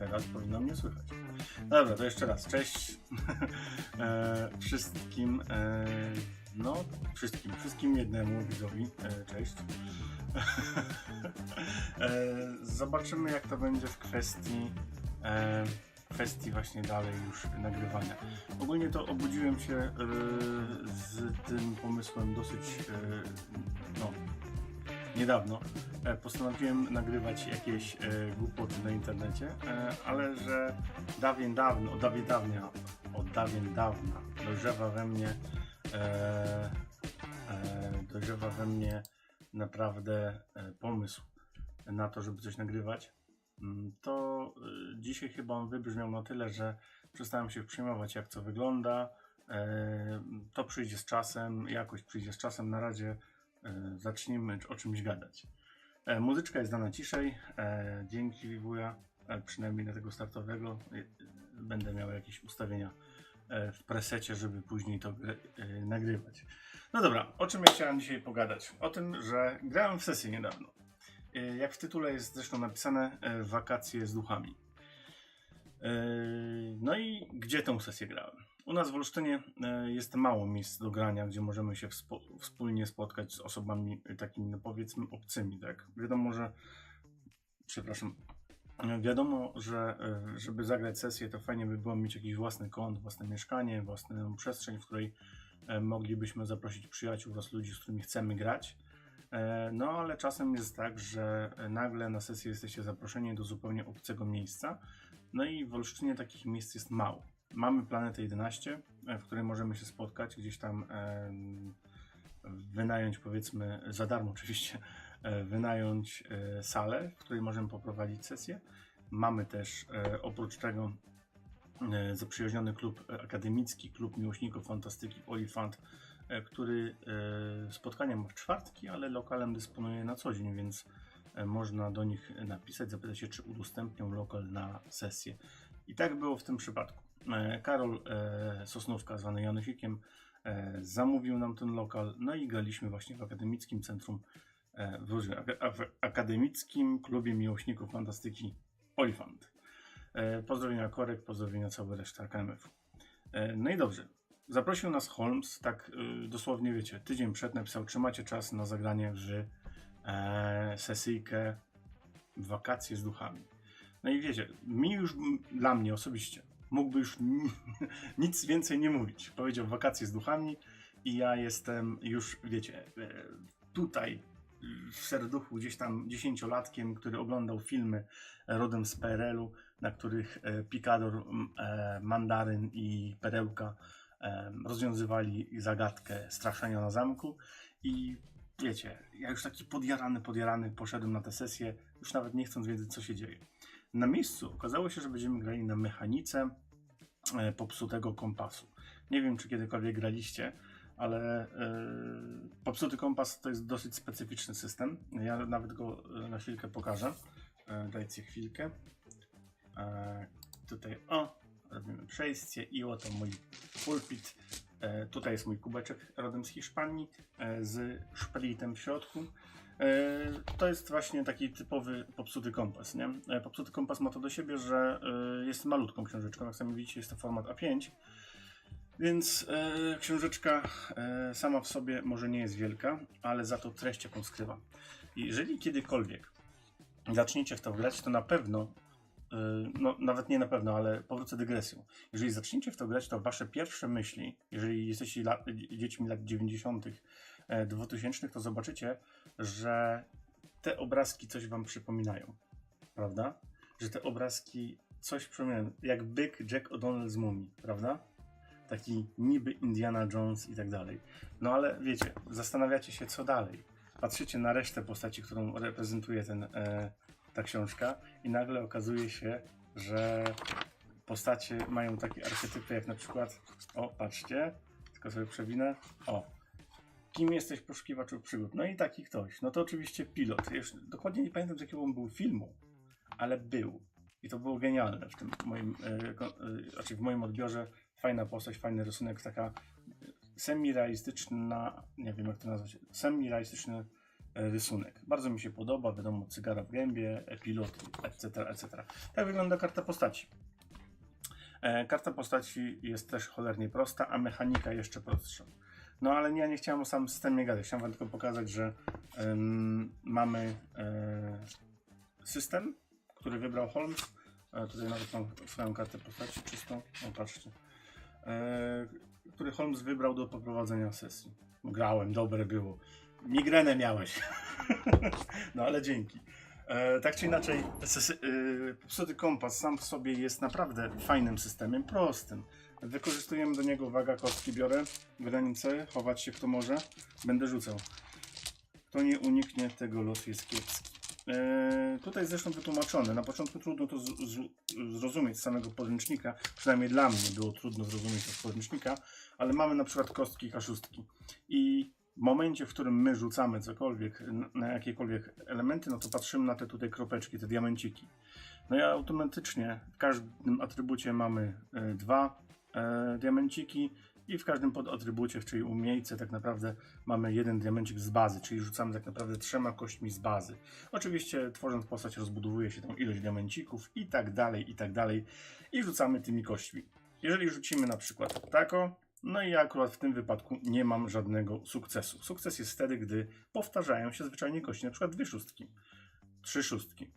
Teraz powinno mnie słychać. Dobra, to jeszcze raz. Cześć e, wszystkim. E, no, wszystkim, wszystkim jednemu widzowi. E, cześć. e, zobaczymy, jak to będzie w kwestii. E, kwestii właśnie dalej już nagrywania. Ogólnie to obudziłem się z tym pomysłem dosyć no, niedawno. Postanowiłem nagrywać jakieś głupoty na internecie, ale że dawien dawno, od dawien dawnia, od dawien dawna dojrzewa we mnie dojrzewa we mnie naprawdę e, pomysł na to, żeby coś nagrywać, mm, to e, dzisiaj chyba on wybrzmiał na tyle, że przestałem się przejmować jak co wygląda. E, To przyjdzie z czasem, jakoś przyjdzie z czasem. Na razie zacznijmy o czymś gadać. Muzyczka jest dana ciszej. Dzięki wuja, e, przynajmniej na tego startowego. Będę miał jakieś ustawienia w presecie, żeby później to gr- nagrywać. No dobra, o czym ja chciałem dzisiaj pogadać? O tym, że grałem w sesję niedawno. E, Jak w tytule jest zresztą napisane, e, wakacje z duchami. E, No i gdzie tę sesję grałem? U nas w Olsztynie jest mało miejsc do grania, gdzie możemy się wspo- wspólnie spotkać z osobami takimi, no powiedzmy, obcymi, tak? Wiadomo, że przepraszam, wiadomo, że żeby zagrać sesję, to fajnie by było mieć jakiś własny kąt, własne mieszkanie, własną przestrzeń, w której moglibyśmy zaprosić przyjaciół oraz ludzi, z którymi chcemy grać. E, No, ale czasem jest tak, że e, nagle na sesję jesteście zaproszeni do zupełnie obcego miejsca. No i w Olsztynie takich miejsc jest mało. Mamy planetę 11, e, w której możemy się spotkać, gdzieś tam wynająć, powiedzmy, za darmo oczywiście, e, wynająć e, salę, w której możemy poprowadzić sesję. Mamy też e, oprócz tego e, zaprzyjaźniony klub e, akademicki, klub miłośników fantastyki Olifant, e, który e, spotkania ma w czwartki, ale lokalem dysponuje na co dzień, więc e, można do nich napisać, zapytać się, czy udostępnią lokal na sesję. I tak było w tym przypadku. E, Karol e, Sosnówka, zwany Janusikiem, e, zamówił nam ten lokal, no i graliśmy właśnie w Akademickim Centrum, e, w, w Akademickim Klubie Miłośników Fantastyki Olifant. E, Pozdrowienia Korek, pozdrowienia całej reszty AKMF. E, No i dobrze. Zaprosił nas Holmes, tak y, dosłownie wiecie, tydzień przed napisał, czy macie czas na zagranie w e, sesyjkę Wakacje z duchami. No i wiecie, mi już, dla mnie osobiście, mógłby już ni- nic więcej nie mówić. Powiedział wakacje z duchami i ja jestem już, wiecie, e, tutaj w serduchu gdzieś tam dziesięciolatkiem, który oglądał filmy rodem z PRL-u, na których e, Picador, m, e, Mandaryn i Perełka e, rozwiązywali zagadkę straszenia na zamku i wiecie, ja już taki podjarany, podjarany poszedłem na tę sesję, już nawet nie chcąc wiedzieć, co się dzieje. Na miejscu okazało się, że będziemy grali na mechanice popsutego kompasu. Nie wiem, czy kiedykolwiek graliście, ale e, popsuty kompas to jest dosyć specyficzny system. Ja nawet go na chwilkę pokażę. Dajcie chwilkę. E, tutaj, o, robimy przejście i oto mój pulpit. E, tutaj jest mój kubeczek rodem z Hiszpanii e, z szpelitem w środku. To jest właśnie taki typowy popsuty kompas. Nie? Popsuty kompas ma to do siebie, że jest malutką książeczką. Jak sami widzicie, jest to format A5. Więc książeczka sama w sobie może nie jest wielka, ale za to treść jaką skrywa. Jeżeli kiedykolwiek zaczniecie w to grać, to na pewno, no nawet nie na pewno, ale powrócę dygresją. Jeżeli zaczniecie w to grać, to wasze pierwsze myśli, jeżeli jesteście lat, dziećmi lat 90., e, 2000, to zobaczycie, że te obrazki coś wam przypominają. Prawda? Że te obrazki coś przypominają. Jak byk Jack O'Donnell z mumii, prawda? Taki niby Indiana Jones i tak dalej. No ale wiecie, zastanawiacie się, co dalej. Patrzycie na resztę postaci, którą reprezentuje ten, e, ta książka, i nagle okazuje się, że postacie mają takie archetypy, jak na przykład, o, patrzcie, tylko sobie przewinę, o, Kim jesteś poszukiwaczu przygód? No i taki ktoś. No to oczywiście pilot. Dokładnie nie pamiętam z jakiego on był filmu, ale był. I to było genialne w tym moim, e, znaczy w moim odbiorze. Fajna postać, fajny rysunek, taka e, semi-realistyczna, nie wiem jak to nazwać, semi-realistyczny rysunek. Bardzo mi się podoba, wiadomo, cygara w gębie, e, pilot, etc., etc. Tak wygląda karta postaci. E, Karta postaci jest też cholernie prosta, a mechanika jeszcze prostsza. No ale ja nie chciałem o samym systemie gadać, chciałem wam tylko pokazać, że em, mamy e, system, który wybrał Holmes. E, tutaj nawet mam swoją kartę postaci czystą, no patrzcie. E, który Holmes wybrał do poprowadzenia sesji. Grałem, dobre było. Migrenę miałeś. no ale dzięki. E, tak czy inaczej, sesy- Kompas sam w sobie jest naprawdę fajnym systemem, prostym. Wykorzystujemy do niego, uwaga, kostki biorę, granice, chować się kto może, będę rzucał. Kto nie uniknie tego losu jest kiepski. E, tutaj zresztą wytłumaczone, na początku trudno to z, z, zrozumieć z samego podręcznika, przynajmniej dla mnie było trudno zrozumieć z podręcznika, ale mamy na przykład kostki kaszustki i w momencie, w którym my rzucamy cokolwiek, na- jakiekolwiek elementy, no to patrzymy na te tutaj kropeczki, te diamenciki. No i automatycznie w każdym atrybucie mamy e, dwa e, diamenciki i w każdym podatrybucie, czyli umiejce, tak naprawdę mamy jeden diamencik z bazy, czyli rzucamy tak naprawdę trzema kośćmi z bazy. Oczywiście tworząc postać rozbudowuje się tą ilość diamencików i tak dalej, i tak dalej i rzucamy tymi kośćmi. Jeżeli rzucimy na przykład tako, no i ja akurat w tym wypadku nie mam żadnego sukcesu. Sukces jest wtedy, gdy powtarzają się zwyczajnie kości, na przykład dwie szóstki, trzy szóstki,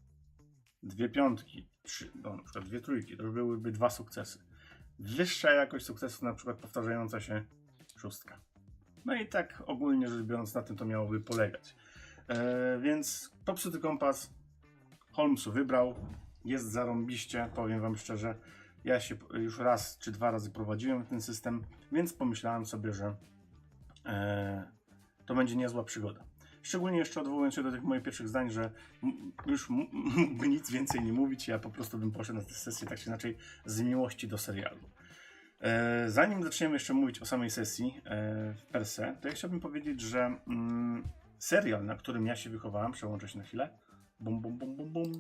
dwie piątki, trzy, no, na przykład dwie trójki, to byłyby dwa sukcesy. Wyższa jakość sukcesu, na przykład powtarzająca się szóstka. No i tak ogólnie rzecz biorąc na tym to miałoby polegać. E, więc popsuty kompas Holmesu wybrał, jest zarąbiście, powiem wam szczerze. Ja się już raz czy dwa razy prowadziłem ten system, więc pomyślałem sobie, że e, to będzie niezła przygoda. Szczególnie jeszcze odwołując się do tych moich pierwszych zdań, że już mógłby nic więcej nie mówić, ja po prostu bym poszedł na tę sesję tak czy inaczej z miłości do serialu. E, zanim zaczniemy jeszcze mówić o samej sesji e, per se, to ja chciałbym powiedzieć, że mm, serial, na którym ja się wychowałem, przełączę się na chwilę, bum, bum, bum, bum, bum,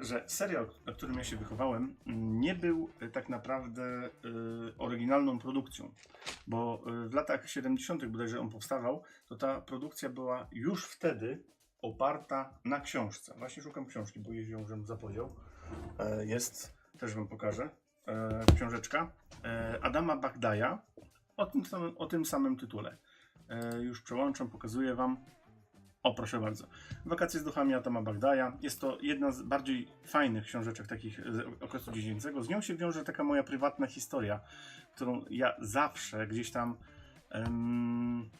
że serial, na którym ja się wychowałem, nie był e, tak naprawdę e, oryginalną produkcją, bo e, w latach 70. bodajże on powstawał, to ta produkcja była już wtedy oparta na książce. Właśnie szukam książki, bo ją żebym zapowiedział. E, jest, też wam pokażę, e, książeczka e, Adama Bagdaja o tym samym, o tym samym tytule. E, już przełączam, pokazuję wam. O, proszę bardzo. Wakacje z duchami Atama Bagdaja. Jest to jedna z bardziej fajnych książeczek takich z okresu dziecięcego. Z nią się wiąże taka moja prywatna historia, którą ja zawsze gdzieś tam em,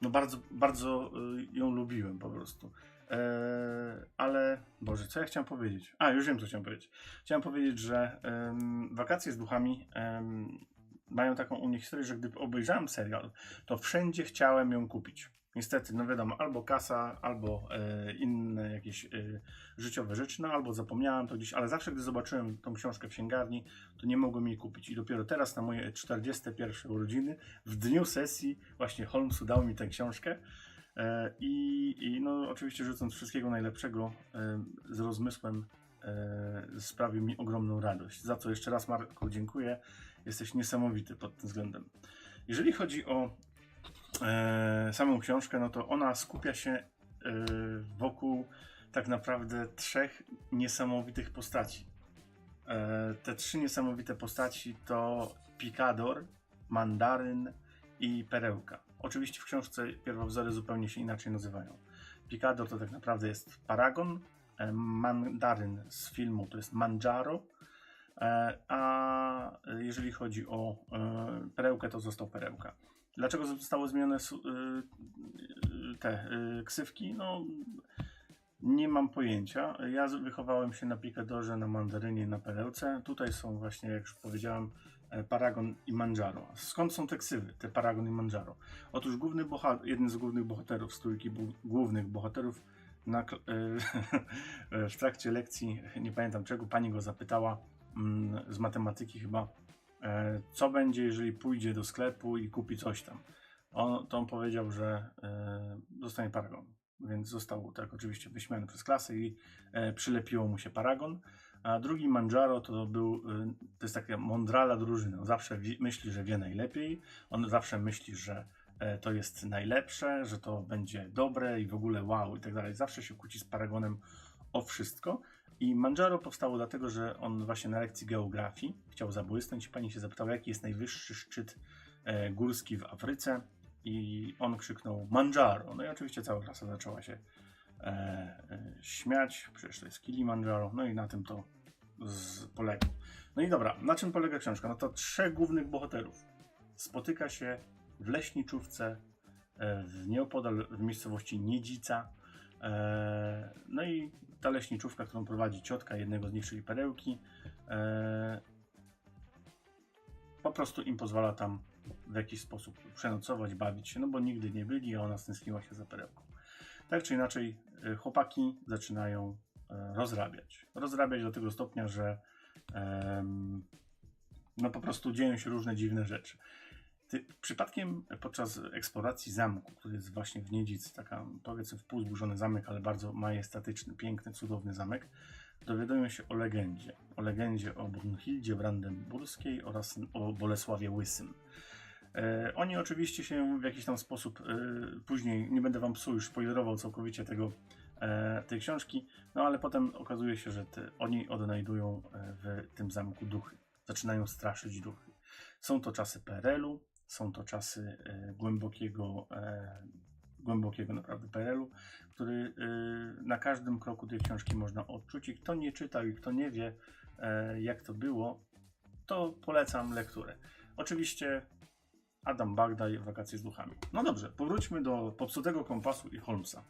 no bardzo, bardzo y, ją lubiłem po prostu. E, ale, Boże, co ja chciałem powiedzieć? A, już wiem, co chciałem powiedzieć. Chciałem powiedzieć, że em, Wakacje z duchami em, mają taką u mnie historię, że gdy obejrzałem serial, to wszędzie chciałem ją kupić. Niestety, no wiadomo, albo kasa, albo e, inne jakieś e, życiowe rzeczy, no albo zapomniałem to gdzieś, ale zawsze gdy zobaczyłem tą książkę w księgarni, to nie mogłem jej kupić. I dopiero teraz na moje 41 urodziny, w dniu sesji, właśnie Holmesu dał mi tę książkę. E, I, I no oczywiście rzucąc wszystkiego najlepszego e, z rozmysłem e, sprawił mi ogromną radość. Za co jeszcze raz Marku dziękuję. Jesteś niesamowity pod tym względem. Jeżeli chodzi o e, samą książkę, no to ona skupia się e, wokół tak naprawdę trzech niesamowitych postaci. E, te trzy niesamowite postaci to Picador, Mandaryn i Perełka. Oczywiście w książce pierwowzory zupełnie się inaczej nazywają. Picador to tak naprawdę jest Paragon, Mandaryn z filmu to jest Manjaro, a jeżeli chodzi o Perełkę, to został Perełka. Dlaczego zostały zmienione y, y, te y, ksywki? No, nie mam pojęcia. Ja wychowałem się na Picadorze, na Mandarynie, na Perełce. Tutaj są właśnie, jak już powiedziałem, e, Paragon i Manjaro. Skąd są te ksywy, te Paragon i Manjaro? Otóż główny bohater, jeden z głównych bohaterów, z trójki głównych bohaterów, na, kl- e, w trakcie lekcji, nie pamiętam czego, pani go zapytała mm, z matematyki chyba, e, co będzie, jeżeli pójdzie do sklepu i kupi coś tam. on, to on powiedział, że e, dostanie paragon. Więc został tak oczywiście wyśmiany przez klasę i e, przylepiło mu się paragon. A drugi Manjaro to był, e, to jest taka mądrala drużyny. On zawsze myśli, że wie najlepiej. On zawsze myśli, że e, to jest najlepsze, że to będzie dobre i w ogóle wow i tak dalej. Zawsze się kłóci z paragonem o wszystko. I Manjaro powstało dlatego, że on właśnie na lekcji geografii chciał zabłysnąć. Pani się zapytała, jaki jest najwyższy szczyt e, górski w Afryce. I on krzyknął Manjaro. No i oczywiście cała klasa zaczęła się e, e, śmiać. Przecież to jest Kilimanjaro. No i na tym to z, polega. No i dobra, na czym polega książka? No to trzech głównych bohaterów spotyka się w leśniczówce e, w nieopodal w miejscowości Niedzica. E, no i ta leśniczówka, którą prowadzi ciotka jednego z nich, czyli Perełki, e, po prostu im pozwala tam w jakiś sposób przenocować, bawić się, no bo nigdy nie byli, a ona stęskniła się za Perełką. Tak czy inaczej, e, chłopaki zaczynają rozrabiać. Rozrabiać do tego stopnia, że no po prostu dzieją się różne dziwne rzeczy. Ty, przypadkiem podczas eksploracji zamku, który jest właśnie w Niedzicy, taka powiedzmy wpółzburzony zamek, ale bardzo majestatyczny, piękny, cudowny zamek, dowiadują się o legendzie. O legendzie o Brunhildzie Brandenburskiej oraz o Bolesławie Łysym. E, oni oczywiście się w jakiś tam sposób, e, później nie będę wam psuł, już spoilerował całkowicie tego, e, tej książki, no ale potem okazuje się, że te, oni odnajdują e, w tym zamku duchy. Zaczynają straszyć duchy. Są to czasy PRL-u, są to czasy e, głębokiego, e, głębokiego naprawdę PRL-u, który e, na każdym kroku tej książki można odczuć i kto nie czytał i kto nie wie jak to było, to polecam lekturę. Oczywiście Adam Bagdaj, Wakacje z duchami. No dobrze, powróćmy do popsutego kompasu i Holmesa.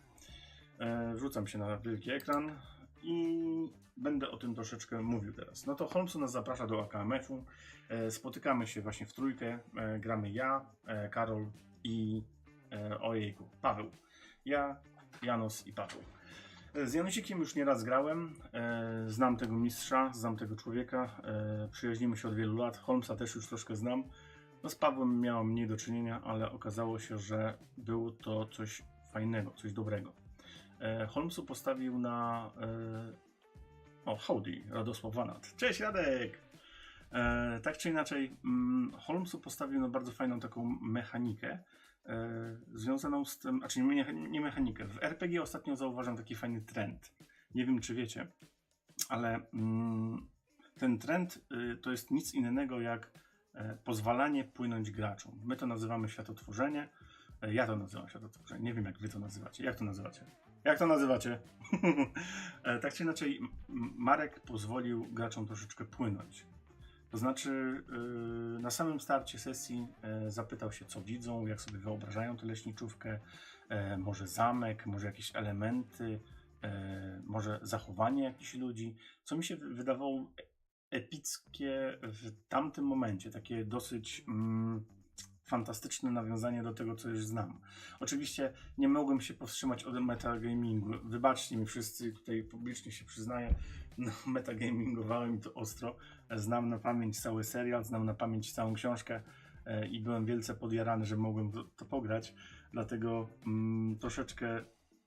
Wrzucam się na wielki ekran i będę o tym troszeczkę mówił teraz. No to Holmesu nas zaprasza do AKMF-u. E, spotykamy się właśnie w trójkę. E, gramy ja, e, Karol i ojejku, Paweł. Ja, Janos i Paweł. Z Janusikiem już nieraz grałem. Znam tego mistrza, znam tego człowieka. Przyjaźnimy się od wielu lat. Holmesa też już troszkę znam. No z Pawłem miałem mniej do czynienia, ale okazało się, że było to coś fajnego, coś dobrego. E, Holmesu postawił na. E, o, howdy, Radosław Wanat. Cześć Radek! E, tak czy inaczej, mm, Holmesu postawił na bardzo fajną taką mechanikę związaną z tym, znaczy nie, nie mechanikę. W RPG ostatnio zauważam taki fajny trend. Nie wiem, czy wiecie, ale mm, ten trend y, to jest nic innego jak pozwalanie płynąć graczom. My to nazywamy światotworzenie. E, Ja to nazywam światotworzenie. Nie wiem, jak wy to nazywacie. Jak to nazywacie? Jak to nazywacie? E, tak czy inaczej, Marek pozwolił graczom troszeczkę płynąć. To znaczy, yy, na samym starcie sesji e, zapytał się, co widzą, jak sobie wyobrażają tę leśniczówkę, e, może zamek, może jakieś elementy, e, może zachowanie jakichś ludzi, co mi się wy- wydawało epickie w tamtym momencie, takie dosyć mm, fantastyczne nawiązanie do tego, co już znam. Oczywiście nie mogłem się powstrzymać od metagamingu. Wybaczcie mi wszyscy, tutaj publicznie się przyznaję, no, metagamingowałem to ostro. Znam na pamięć cały serial, znam na pamięć całą książkę e, i byłem wielce podjarany, że mogłem to, to pograć. Dlatego mm, troszeczkę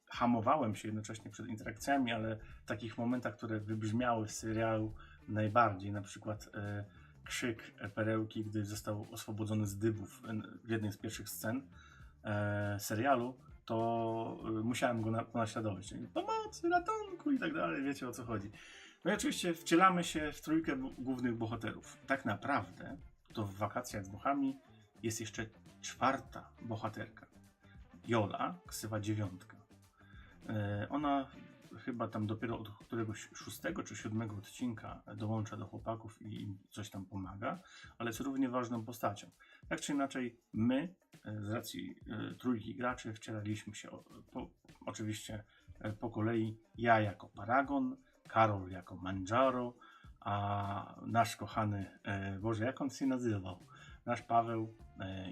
hamowałem się jednocześnie przed interakcjami, ale w takich momentach, które wybrzmiały z serialu najbardziej, na przykład e, krzyk perełki, gdy został oswobodzony z dybów w jednej z pierwszych scen e, serialu, to e, musiałem go na, naśladować. Pomocy, ratunku i tak dalej, wiecie o co chodzi. No i oczywiście wcielamy się w trójkę głównych bohaterów. Tak naprawdę to w wakacjach z duchami jest jeszcze czwarta bohaterka. Jola, ksywa dziewiątka. E, Ona chyba tam dopiero od któregoś szóstego czy siódmego odcinka dołącza do chłopaków i im coś tam pomaga, ale jest równie ważną postacią. Tak czy inaczej, my e, z racji e, trójki graczy wcielaliśmy się po, oczywiście e, po kolei ja jako Paragon, Karol jako Manjaro, a nasz kochany, Boże, jak on się nazywał? Nasz Paweł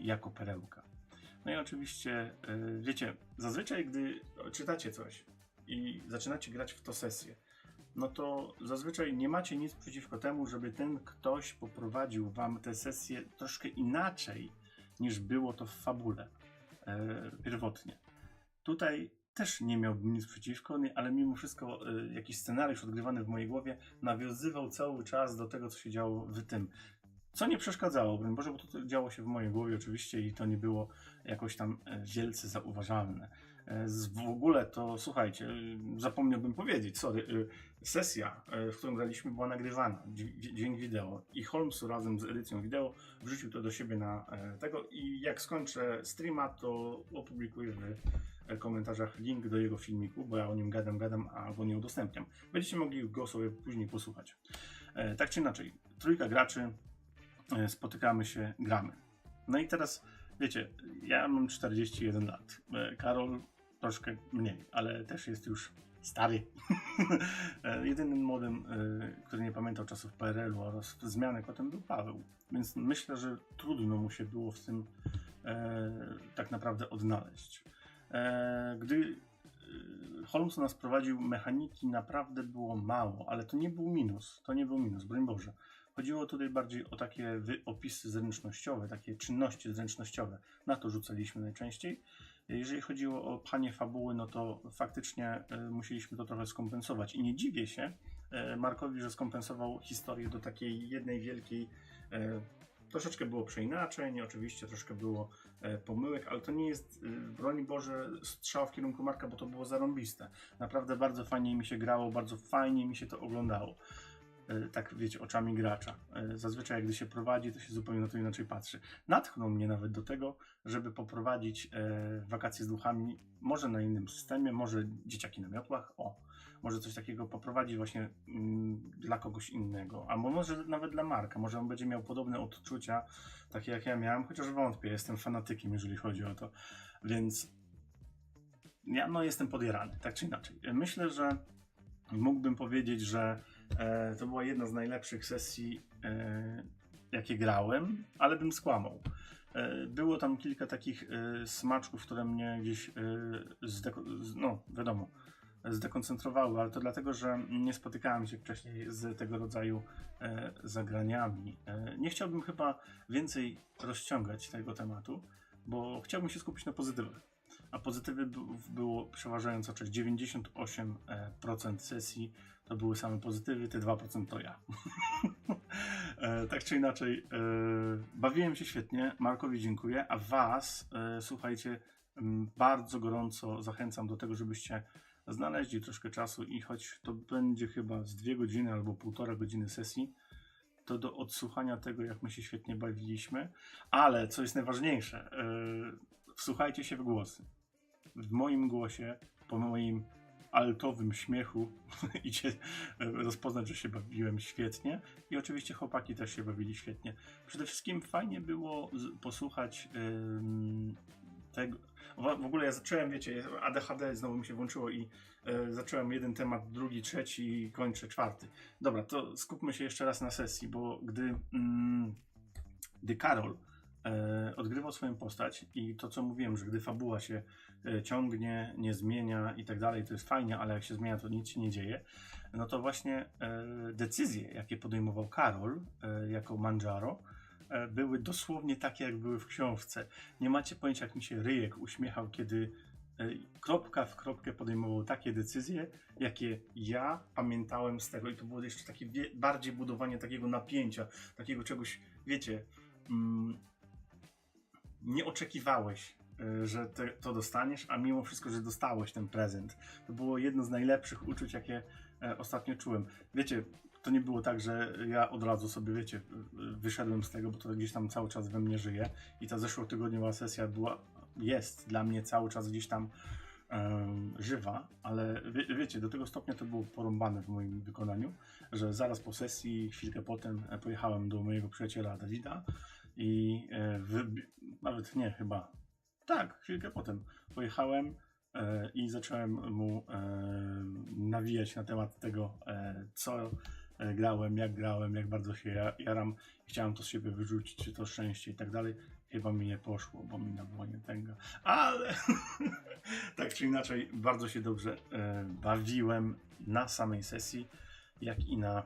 jako Perełka. No i oczywiście, wiecie, zazwyczaj gdy czytacie coś i zaczynacie grać w to sesję, no to zazwyczaj nie macie nic przeciwko temu, żeby ten ktoś poprowadził wam tę sesję troszkę inaczej niż było to w fabule. e, pierwotnie. Tutaj też nie miałbym nic przeciwko, ale mimo wszystko e, jakiś scenariusz odgrywany w mojej głowie nawiązywał cały czas do tego, co się działo w tym. Co nie przeszkadzało, broń Boże, bo to działo się w mojej głowie oczywiście i to nie było jakoś tam e, wielce zauważalne. W ogóle to, słuchajcie, e, zapomniałbym powiedzieć, sorry, e, sesja, e, w którą graliśmy była nagrywana, dźwięk wideo i Holmes razem z edycją wideo wrzucił to do siebie na e, tego i jak skończę streama, to opublikuję w e, komentarzach link do jego filmiku, bo ja o nim gadam, gadam, a go nie udostępniam. Będziecie mogli go sobie później posłuchać. E, Tak czy inaczej, trójka graczy, spotykamy się, gramy. No i teraz, wiecie, ja mam 41 lat, Karol troszkę mniej, ale też jest już stary. E, Jedynym młodym, e, który nie pamiętał czasów PRL-u oraz zmianek potem był Paweł. Więc myślę, że trudno mu się było w tym e, tak naprawdę odnaleźć. Gdy Holmes nas prowadził, mechaniki naprawdę było mało, ale to nie był minus. To nie był minus, broń Boże. Chodziło tutaj bardziej o takie opisy zręcznościowe, takie czynności zręcznościowe. Na to rzucaliśmy najczęściej. Jeżeli chodziło o pchanie fabuły, no to faktycznie e, musieliśmy to trochę skompensować. I nie dziwię się e, Markowi, że skompensował historię do takiej jednej wielkiej. E, troszeczkę było przeinaczeń, oczywiście troszkę było pomyłek, ale to nie jest, broń Boże, strzał w kierunku Marka, bo to było zarąbiste. Naprawdę bardzo fajnie mi się grało, bardzo fajnie mi się to oglądało. E, Tak wiecie, oczami gracza. E, Zazwyczaj, gdy się prowadzi, to się zupełnie na to inaczej patrzy. Natchnął mnie nawet do tego, żeby poprowadzić e, wakacje z duchami, może na innym systemie, może dzieciaki na miotłach, o, może coś takiego poprowadzić właśnie mm, dla kogoś innego, albo może nawet dla Marka, może on będzie miał podobne odczucia, takie jak ja miałem, chociaż wątpię, jestem fanatykiem, jeżeli chodzi o to, więc ja no jestem podjarany, tak czy inaczej. Myślę, że mógłbym powiedzieć, że e, to była jedna z najlepszych sesji, e, jakie grałem, ale bym skłamał. E, Było tam kilka takich e, smaczków, które mnie gdzieś, e, no wiadomo, zdekoncentrowały, ale to dlatego, że nie spotykałem się wcześniej z tego rodzaju e, zagraniami. E, Nie chciałbym chyba więcej rozciągać tego tematu, bo chciałbym się skupić na pozytywach. A pozytywy było przeważająco część 98% sesji to były same pozytywy, te 2% to ja. E, tak czy inaczej, e, bawiłem się świetnie. Markowi dziękuję, a Was, e, słuchajcie, bardzo gorąco zachęcam do tego, żebyście znaleźli troszkę czasu i choć to będzie chyba z dwie godziny albo półtora godziny sesji, to do odsłuchania tego, jak my się świetnie bawiliśmy. Ale co jest najważniejsze, wsłuchajcie się w głosy. W moim głosie, po moim altowym śmiechu idzie rozpoznać, że się bawiłem świetnie i oczywiście chłopaki też się bawili świetnie. Przede wszystkim fajnie było posłuchać tego. W, ogóle ja zacząłem, wiecie, ADHD znowu mi się włączyło i e, zacząłem jeden temat, drugi, trzeci i kończę czwarty. Dobra, to skupmy się jeszcze raz na sesji, bo gdy, mm, gdy Karol odgrywał swoją postać i to, co mówiłem, że gdy fabuła się e, ciągnie, nie zmienia i tak dalej, to jest fajnie, ale jak się zmienia, to nic się nie dzieje, no to właśnie e, decyzje, jakie podejmował Karol e, jako Manjaro, e, były dosłownie takie, jak były w książce. Nie macie pojęcia, jak mi się ryjek uśmiechał, kiedy e, kropka w kropkę podejmował takie decyzje, jakie ja pamiętałem z tego. I to było jeszcze takie bardziej budowanie takiego napięcia, takiego czegoś, wiecie, mm, nie oczekiwałeś, e, że te, to dostaniesz, a mimo wszystko, że dostałeś ten prezent. To było jedno z najlepszych uczuć, jakie e, ostatnio czułem. Wiecie, to nie było tak, że ja od razu sobie, wiecie, y, wyszedłem z tego, bo to gdzieś tam cały czas we mnie żyje i ta zeszłotygodniowa sesja była, jest dla mnie cały czas gdzieś tam żywa, ale wie, wiecie, do tego stopnia to było porąbane w moim wykonaniu, że zaraz po sesji, chwilkę potem e, pojechałem do mojego przyjaciela Dawida i e, nawet nie, chyba, tak, chwilkę potem pojechałem e, i zacząłem mu e, nawijać na temat tego, co grałem, jak grałem, jak bardzo się ja- jaram. Chciałem to z siebie wyrzucić, czy to szczęście i tak dalej. Chyba mi nie poszło, bo mina była nietęga. Ale tak czy inaczej, bardzo się dobrze bawiłem na samej sesji, jak i na,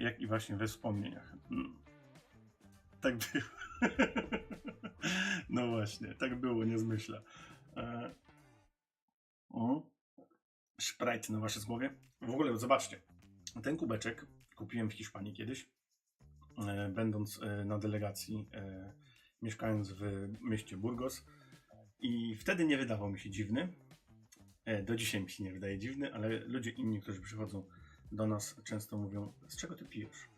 jak i właśnie we wspomnieniach. Tak było. No właśnie, tak było, nie zmyślę. E... Sprite na wasze głowie. W ogóle zobaczcie. Ten kubeczek kupiłem w Hiszpanii kiedyś, e, będąc e, na delegacji, mieszkając w mieście Burgos. I wtedy nie wydawał mi się dziwny. Do dzisiaj mi się nie wydaje dziwny, ale ludzie inni, którzy przychodzą do nas, często mówią: Z czego ty pijesz?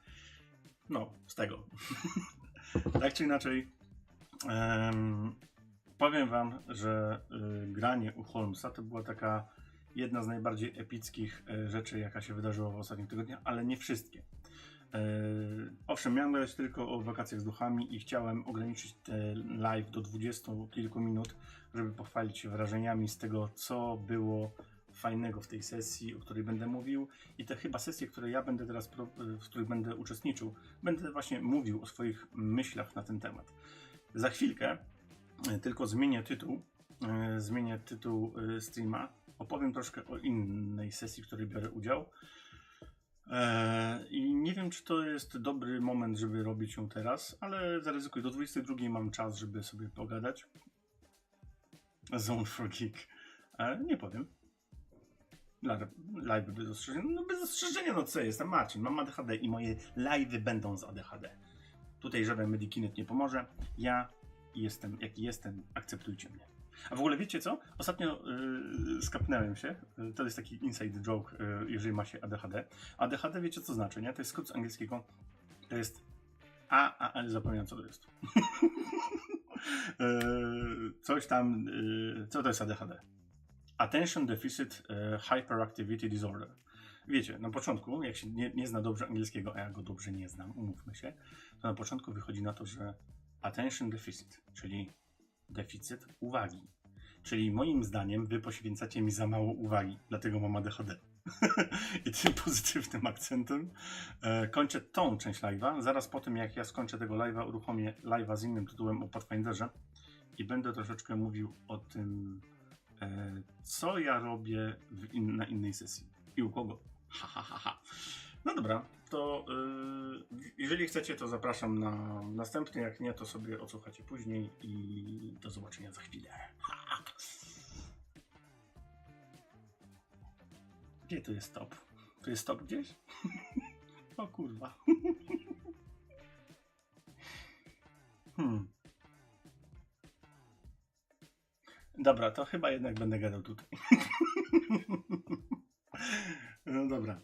No, z tego. tak czy inaczej, em, powiem Wam, że y, granie u Holmesa to była taka jedna z najbardziej epickich e, rzeczy, jaka się wydarzyła w ostatnich tygodniach, ale nie wszystkie. E, owszem, miałem gadać tylko o wakacjach z duchami i chciałem ograniczyć te live do 20 kilku minut, żeby pochwalić się wrażeniami z tego, co było fajnego w tej sesji, o której będę mówił. I te chyba sesje, które ja będę teraz, w których będę uczestniczył, będę właśnie mówił o swoich myślach na ten temat. Za chwilkę e, tylko zmienię tytuł, e, zmienię tytuł e, streama, opowiem troszkę o innej sesji, w której biorę udział. I nie wiem, czy to jest dobry moment, żeby robić ją teraz, ale zaryzykuję. Do 22 mam czas, żeby sobie pogadać. Zone for Geek. Nie powiem. Live, bez ostrzeżenia. No bez ostrzeżenia, no co jestem Marcin, mam ADHD i moje live'y będą z ADHD. Tutaj żaden Medikinet nie pomoże. Ja jestem jaki jestem, akceptujcie mnie. A w ogóle wiecie co? Ostatnio yy, skapnąłem się. Yy, to jest taki inside joke, yy, jeżeli ma się ADHD. ADHD wiecie co znaczy, nie? To jest skrót z angielskiego. To jest A, a, ale zapomniałem co to jest. Yy, coś tam, yy, co to jest ADHD? Attention Deficit yy, Hyperactivity Disorder. Wiecie, na początku, jak się nie, nie zna dobrze angielskiego, a ja go dobrze nie znam, umówmy się, to na początku wychodzi na to, że attention deficit, czyli deficyt uwagi. Czyli moim zdaniem wy poświęcacie mi za mało uwagi, dlatego mam ADHD. I tym pozytywnym akcentem e, kończę tą część live'a. Zaraz po tym, jak ja skończę tego live'a, uruchomię live'a z innym tytułem o Pathfinderze i będę troszeczkę mówił o tym, e, co ja robię in, na innej sesji i u kogo. Ha, ha, ha, ha. No dobra, to y, jeżeli chcecie, to zapraszam na następny. Jak nie, to sobie odsłuchacie później i do zobaczenia za chwilę. Ha. Gdzie tu jest stop? Tu jest stop gdzieś? o kurwa. hmm. Dobra, to chyba jednak będę gadał tutaj. no dobra.